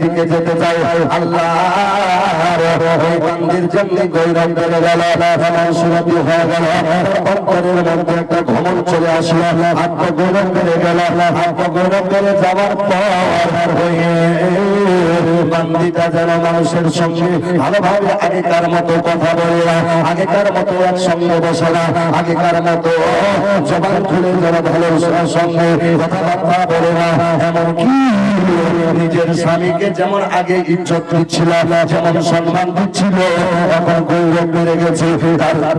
দিকে যেতে চাই। গেল বান্দিটা যেন মানুষের সঙ্গে ভালোভাবে আগেকার মতো কথা বলে, আগেকার মতো একসঙ্গে বসে না, আগেকার মতো জবান খুলে যেন ভালো সঙ্গে কথাবার্তা বলে না। এমনকি নিজের স্বামীকে যেমন আগে ইজ্জত দিচ্ছিল যেমন সম্মান দিচ্ছিল, এখন গৌরব বেড়ে গেছে।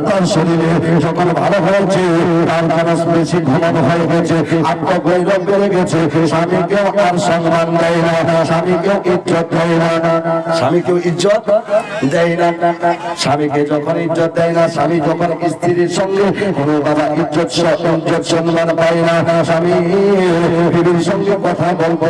তার শরীরে যখন ভালো হয়েছে, তার মানুষ বেশি ঘুমানো হয়ে গেছে। আত্মগৌরব বেড়ে গেছে। স্বামীকেও সম্মান দেয় না, স্বামীকেও ইজ্জত দেয় না। স্বামীকেও ইজ্জত দেয় না। স্বামীকে যখন ইজ্জত দেয় না, স্বামী যখন স্ত্রীর সঙ্গে কোনো বাবা ইজ্জত সম্মান পায় না। স্বামী সঙ্গে কথা বলতে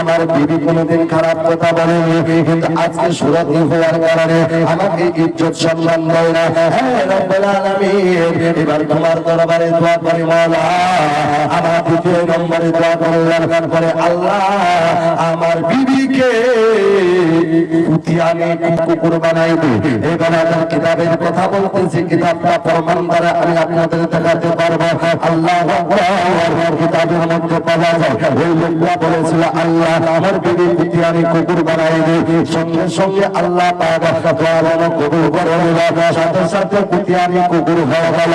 আমার বিবি কোনোদিন খারাপ কথা বলেনি, কিন্তু আজকে সুরতি হওয়ার কারণে আমাকে ইজ্জত সম্মান দেয় না। এবার তোমার দরবারে দোয়া করি মাওলা। আমার দ্বিতীয় নম্বরে দোয়া করলাম করে আল্লাহ আমার বিবিকে উতিয়ানে কুকুর বানাই দে এবার আমার কিতাবের কথা বলতেছি, কিতাবটা প্রমাণ দ্বারা আমি আপনাদের দেখাতে পারব। আল্লাহ কিতাবের মধ্যে পাওয়া যায়। ওই আল্লাহ, আমার বিবি উতিয়ানে কুকুর বানাই দে সঙ্গে সঙ্গে আল্লাহ পাক দোয়া কবুল করে সাথে সাথে কুতিয়ানি কুকুর হয়ে গেল।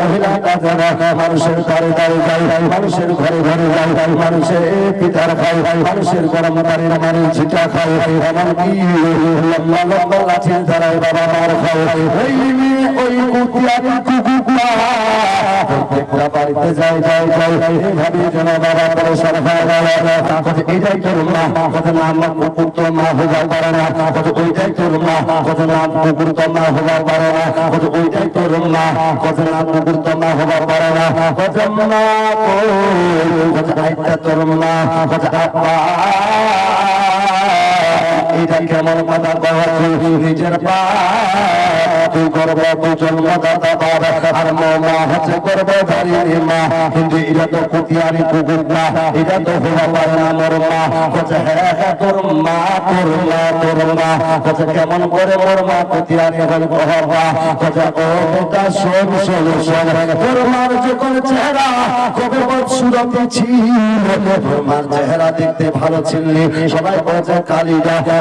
মহিলাটা যেন মানুষের ঘরে ঘরে যায় মানুষের ঘরে ঘরে যায় মানুষের পিতার খায় মানুষের গরম বাড়ির মানুষ ঝিটা খায় এমনকি লম্বা লম্বা লাঠির দ্বারাই বাবা মার খায় ওই মেয়ে ওই কুতিয়ানি কুকুরটা প্রত্যেকটা বাড়িতে যায় যায় যায় এইভাবে যেন বাবা পরেশান হয়ে গেল কত এটাই তোর মা কত না আমার কুকুর তো মা হয়ে পারে না কত ওইটাই তোর মা কত না কুকুর তো মা হওয়া পারে না কত ওইটাই তোর মা কত না কুকুর তো মা হওয়া পারে না কত মা কত আইটা তোর মা কত আপা এটা কেমন কথা কওয়া নিজের মা হচ্ছে করব বাড়ির মা। কিন্তু এটা তো কুতিয়ারি কুকুর না। এটা মা। বলছে হ্যাঁ হ্যাঁ তোর মা তোর মা তোর মা। বলছে, কেমন করে মোর মা কুতিয়ারি হল কহবা বলছে, ও বেটা, শোন শোন শোন। তোর মার যখন চেহারা, কবে বৎসুরতি ছিল। তোর মার চেহারা দেখতে ভালো ছিলি। সবাই বলছে, কালিদা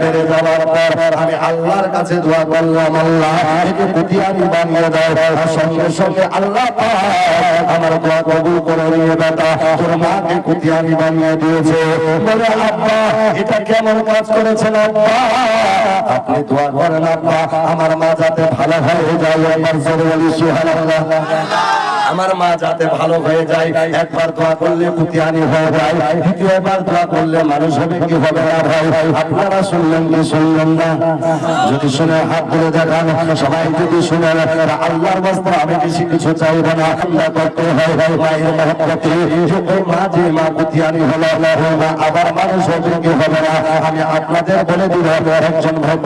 বেড়ে যাওয়ার পর আমি আল্লাহর কাছে দোয়া করলাম, আল্লাহ একে কুটিয়ারি বানিয়ে আর সঙ্গে সঙ্গে আল্লাহ আমার দোয়া কবুল করে নিয়ে বেটা, তোর মাকে কুটিয়ারি বানিয়ে দিয়েছে। বলে, আব্বা, এটা কেমন কাজ করেছেন আব্বা? আপনি দোয়া করেন আব্বা, আমার মা যাতে ভালো হয়ে যায় আমার জোরে বলি, সুবহানাল্লাহ। আমার মা যাতে ভালো হয়ে যায়, একবার দোয়া করলে কুতিয়ানি হয়ে যায়, দ্বিতীয়বার দোয়া করলে মানুষ হবে কি হবে না ভাই। আপনারা শুনলেন কি শুনলেন না? যদি শুনে হাত ধরে দেখান, সবাই যদি শুনে আল্লাহর বস্ত্র আমি বেশি কিছু চাইব না। আল্লাহ করতে হয় মায়ের মহব্বতে। মা যে মা কুতিয়ানি হলো, আবার মানুষ হবে কি হবে না। আমি আপনাদের বলে দিব একজন ভাই